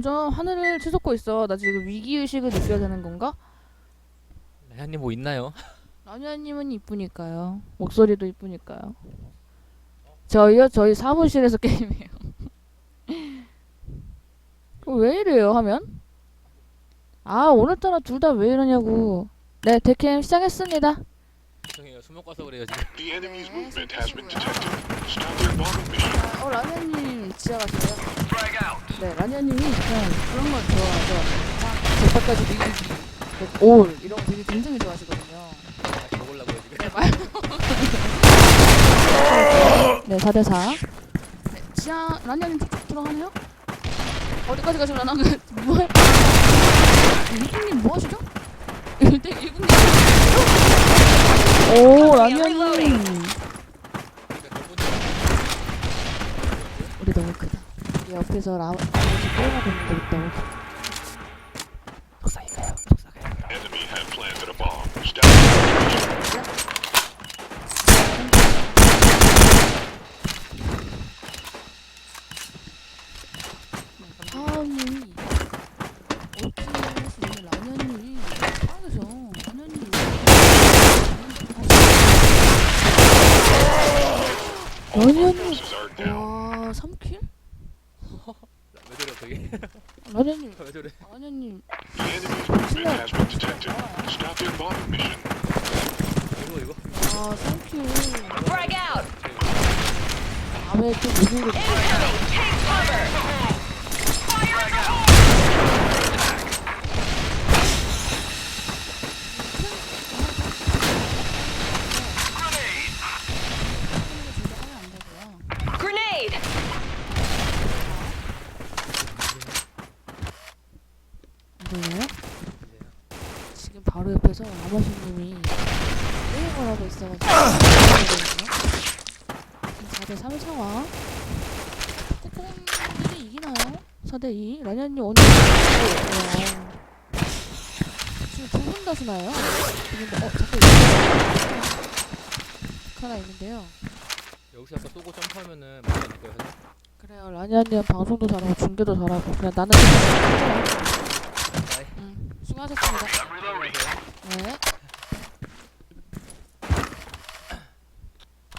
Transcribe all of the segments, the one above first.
점점 하늘을 치솟고 있어. 나 지금 위기 의식을 느껴야 되는 건가? 레아님 뭐 있나요? 라니아님은 이쁘니까요. 목소리도 이쁘니까요. 저희요? 저희 사무실에서 게임해요. 그거 왜 이래요 하면? 아 오늘따라 둘 다 왜 이러냐고. 네 데캠 시작했습니다. 죄송해요 수목 가서 그래요 지금 The enemy's movement has been detected. Stop their bombing mission. 어 라니아님 지하 가세요. 네 라니아님이 그냥 그런 걸 좋아하죠. 제파까지 미기, 올 이런 거 되게 굉장히 좋아하시거든요. 다시 먹으려고 요 지금 네, 말. 네, 4대 4. 네, 지하 라니아님 쭉 들어가네요. 어디까지 가시려나? 뭐 해? 일국님 뭐 하시죠? 일대 일국님. 오, 라니아님. 우리 너무 크다. 우리 옆에서 라 라니아님 게임하고 있는데 우리 너무 크다. 속삭이가요 속삭여요 Enemy had planted a bomb. Stop their mission. 사람이 어찌 라면이 빵에서 라면이 All of our down. 와 3킬? 왜 저래 저기 라면님 왜 저래 bombing mission. 이거 이거 와 3킬 Frag out! 밤에 좀 무슨 Incoming! Take cover! Fire in the hole! Grenade! 안 보여요? 지금 바로 옆에서 아마신님이 게임을 하고 있어가지고 지금 4대 3 상황 코코님이 이기나요? 4대 2 라니아님 오늘 어, 지금 두분 다수나요? 두분 다, 어 자꾸 하나 있는데요 여기서 아까 쏘고 점프하면은 될 거예요? 그래요 라니아님 방송도 잘하고 중계도 잘하고 그냥 나는 음, 수고하셨습니다 네.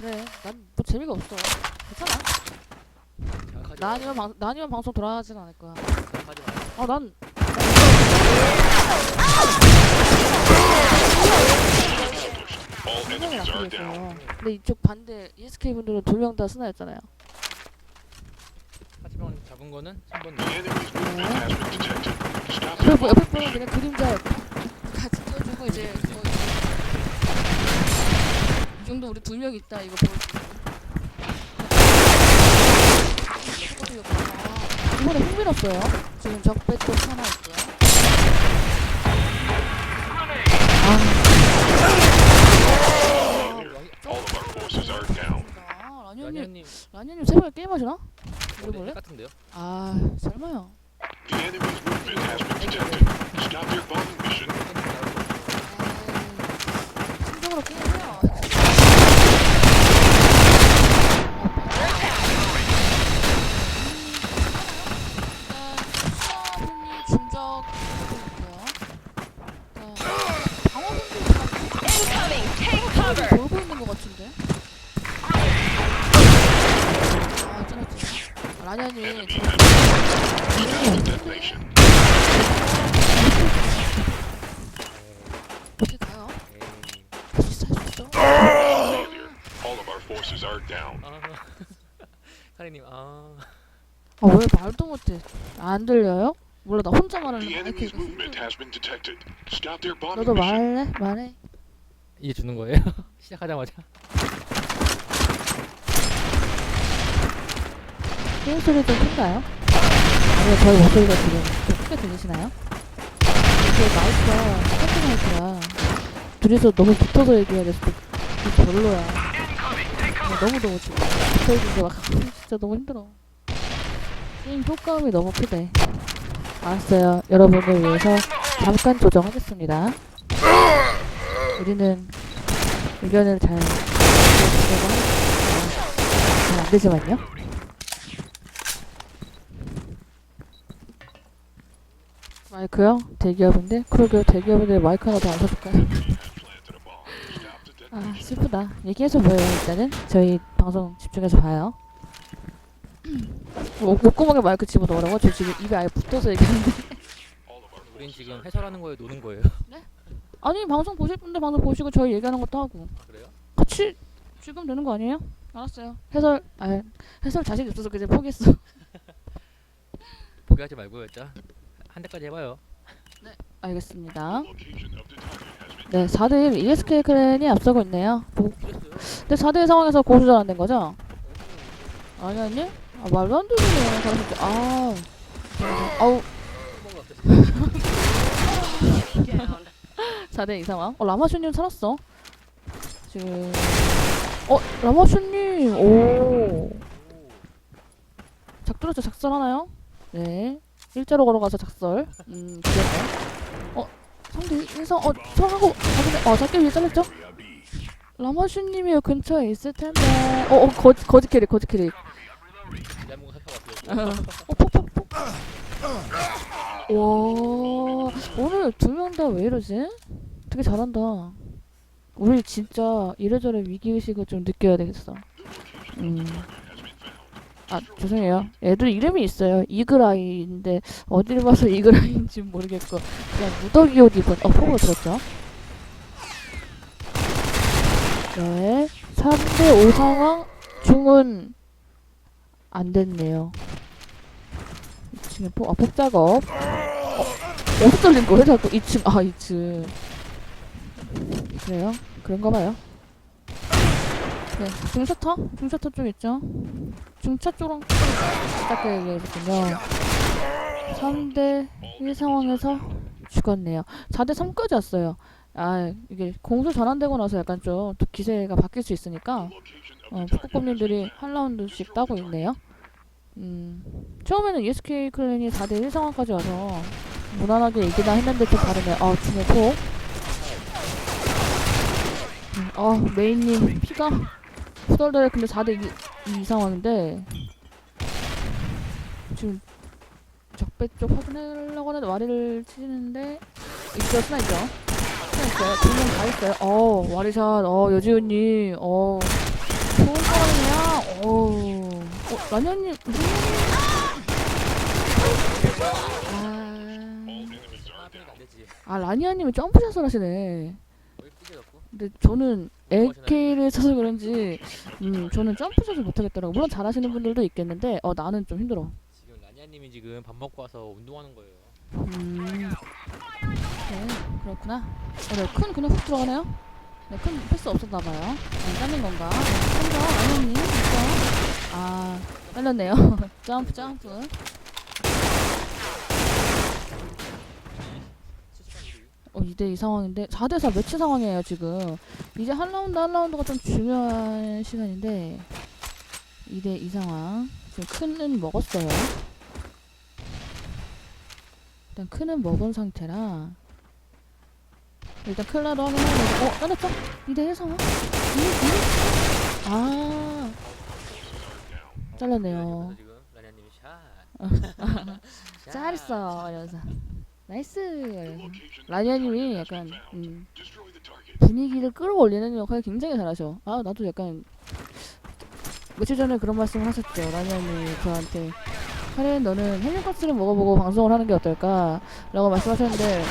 그래, 난 뭐 재미가 없어. 괜찮아. 나 아니면 방, 나 아니면 방송 돌아가진 않을 거야. 자극하지 마요 어, 난 All enemies are down. 했어요. 근데 이쪽 반대 ESK 분들은 두 명 다 스나였잖아요. 하지만 잡은 거는 3번 The enemy's movement has been detected. Stop 옆에 mission. 그냥 그림자 같이 띄워주고 이제 뭐이 정도 우리 두 명 있다 이거 보여주고. 아, 이번에 흥미롭어요. 지금 적배 쪽 하나 있고요. 아, All of our forces are down. 아, 라니언님, 라니언님 새벽에 게임하시나? 우리 어디 몰래? 같은데요? 아, 설마요. The enemy's movement has been detected. Stop their bombing mission. The detonation. 어떻게 가요? 수 있어, 할수 있어. Failure. All of our forces are down. 아 카리님 아 아, 왜 말도 못해? 안 들려요? 몰라, 나 혼자 말하는 마이크 너도. 말해? 말해. 이제 주는 거예요? 시작하자마자 게임 소리 좀 큰가요? 아니면 저희 목소리가 지금 좀 크게 들리시나요? 이게 마이크가 스탠드 마이크라 둘이서 너무 붙어서 얘기해야 돼서 좀, 좀 별로야. 그냥 너무 너무 지금 붙어 있는 게막 진짜 너무 힘들어. 게임 효과음이 너무 크대. 알았어요. 여러분을 위해서 잠깐 조정하겠습니다. 우리는 의견을 잘 들어주려고 하니까 잘안 되지만요. 마이크요? 대기업인데? 그러게요 대기업인데 마이크 하나 더안 사줄까요? 아 슬프다 얘기해서 뭐예요 일단은 저희 방송 집중해서 봐요 목, 목구멍에 마이크 집어넣으라고? 저 지금 입에 아예 붙어서 얘기하는데 우린 지금 해설하는 거예요, 노는 거예요. 아니 방송 보실 분들 방송 보시고 저희 얘기하는 것도 하고 아, 그래요? 같이 지금 되는 거 아니에요? 알았어요 해설 아 해설 자신 없어서 그냥 포기했어 포기하지 말고요, 일단 한 대까지 해봐요. 알겠습니다. 네 4대1 ESK 클랜이 앞서고 있네요. 뭐, 이겼어요. 근데 4대1 상황에서 고수전 안된 거죠? 아니 아니. 아 말도 안 되네 잘하셨죠? 아. 아우. Down. 4대2 상황. 어 라마슈님 살았어. 지금. 어 라마슈님. 오. 작돌했죠 작설하나요? 네 일자로 걸어가서 작설 음 귀엽네 어 상대 인성 어 성하고 가는데 어 작게 위에 잘렸죠? 라마슈님이 근처에 있을 텐데 어 어 거지 거지 캐릭 거지 캐릭 대한민국 살펴봤어요. 어, 퍽퍽퍽. 와, 오늘 두 명 다 왜 이러지? 되게 잘한다. 우리 진짜 이래저래 위기의식을 좀 느껴야 되겠어. 음. 아, 죄송해요. 애들 이름이 있어요. 이글아이인데, 어딜 봐서 이글아이인지 모르겠고, 그냥 무더기 옷 입은, 어, 폭으로 들었죠? 네. 3대5 상황 중은 안 됐네요. 2층에 폭, 아, 폭 작업. 어, 어디서 돌린 거예요? 자꾸 2층, 아, 2층. 그래요? 그런가 봐요. 네, 중셔터? 중셔터 쪽 있죠? 중차 쪽랑 짧게 얘기했군요. 3대 1 상황에서 죽었네요. 4대 3까지 왔어요. 아, 이게 공수 전환되고 나서 약간 좀또 기세가 바뀔 수 있으니까 어, 북극곰님들이 한 라운드씩 따고 있네요. 음, 처음에는 ESK 클랜이 4대1 상황까지 와서 무난하게 이기나 했는데 또 다르네. 아, 중에 폭. 음, 아, 메인님 피가 후덜덜 근데 4대2 이 상황인데 지금 적배 쪽 확인하려고 하는데 와리를 치는데 있죠, 스나 있죠? 스나 있어요. 두명 다 있어요. 어, 와리샷. 어, 여지훈님. 어, 좋은 사람이야. 어, 어, 라면님. 아. 아 라니아님이 점프샷을 하시네. 근데 저는 AK를 쳐서 그런지, 음, 저는 점프샷을 못하겠더라고. 물론 잘하시는 분들도 있겠는데, 어, 나는 좀 힘들어. 지금 라니아님이 지금 밥 먹고 와서 운동하는 거예요. 음, 네, 그렇구나. 어, 네, 큰 그냥 훅 들어가네요. 네, 큰 패스 없었나봐요. 안 잘린 건가? 라니아님, 있죠? 아, 잘렸네요. 점프, 점프. 70한 우리. 어, 2대2 상황인데 4대4 매치 상황이에요 지금 이제 한 라운드 한 라운드가 좀 중요한 시간인데 2대2 상황 지금 큰은 먹었어요 일단 큰은 먹은 상태라 일단 클라도 확인하고 어 잘렸죠? 2대1 상황? 2대2? 아 샷. 잘했어 이러면서 나이스. 라니아님이 약간 음. 분위기를 끌어올리는 역할을 굉장히 잘하셔. 아 나도 약간 며칠 전에 그런 말씀을 하셨죠. 라니아님이 저한테 카렌 너는 헬륨가스를 먹어보고 방송을 하는 게 어떨까? 라고 말씀하셨는데 음,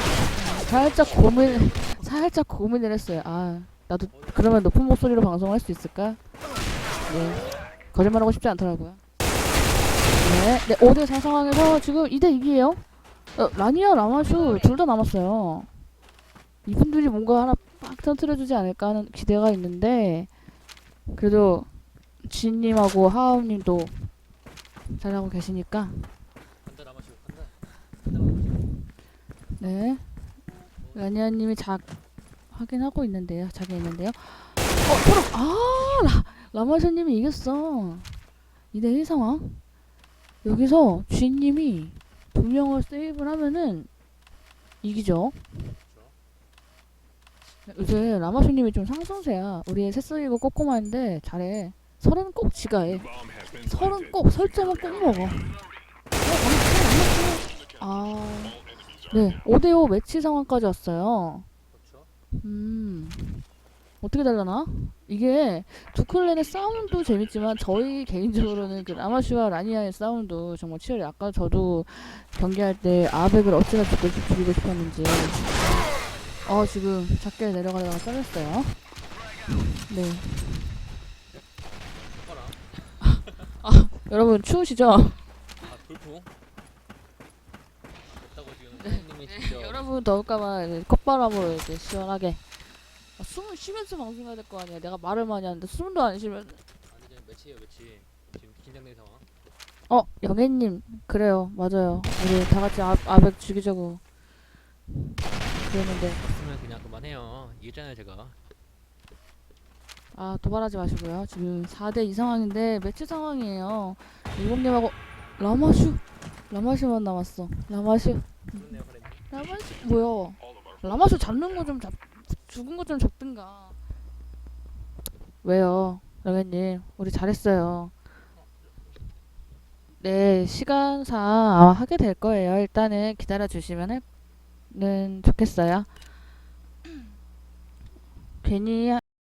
살짝 고민 살짝 고민을 했어요. 아 나도 그러면 높은 목소리로 방송을 할수 있을까? 네 거짓말하고 싶지 않더라고요. 네, 네 5대4 상황에서 지금 2대 2이에요. 어, 라니아 라마슈 둘 다 남았어요. 이분들이 뭔가 하나 빡 터트려주지 않을까 하는 기대가 있는데 그래도 지인님하고 하하님도 잘하고 계시니까. 네 라니아님이 작 확인하고 있는데요 작에 있는데요 어 아 라, 라마샤님이 이겼어 2대1 상황 여기서 지인님이 두 명을 세이브를 하면은 이기죠 요새 라마쇼님이 좀 상승세야. 우리 새싹이고 꼬꼬마인데 잘해. 설은 꼭 지가 해. 설은 꼭 설정은 꼭 먹어. 어. 아, 네, 5대5 매치 상황까지 왔어요. 음, 어떻게 달라나? 이게 두 클랜의 싸움도 재밌지만 저희 개인적으로는 그 라마슈와 라니아의 싸움도 정말 치열해. 아까 저도 경기할 때 아벡을 어찌나 죽고, 죽이고 싶었는지. 어, 지금 작게 내려가다가 잘렸어요. 네. 해봐라. 여러분 추우시죠? 아 돌풍. 덥다고 지금 선생님이 직접. 네, 여러분 더울까봐 이제 콧바람으로 이렇게 시원하게. 아, 숨을 쉬면서 방송해야 될 거 아니야. 내가 말을 많이 하는데 숨도 안 쉬면. 아니 지금 매치예요 매치. 지금 긴장된 상황. 어, 영애님. 그래요. 맞아요. 우리 다 같이 아, 아벡 죽이자고. 그랬는데. 했으면 그냥 그만해요. 이겼잖아요 제가. 아, 도발하지 마시고요. 지금 4대 2 상황인데, 매치 상황이에요. 일곱님하고, 라마슈. 라마슈만 남았어. 라마슈. 그렇네요. 라마슈. 뭐야. 라마슈 잡는 거 좀 잡, 죽은 거좀 잡든가. 왜요, 영애님? 우리 잘했어요. 네, 시간상 아마 하게 될 거예요. 일단은 기다려 주시면은 좋겠어요. 괜히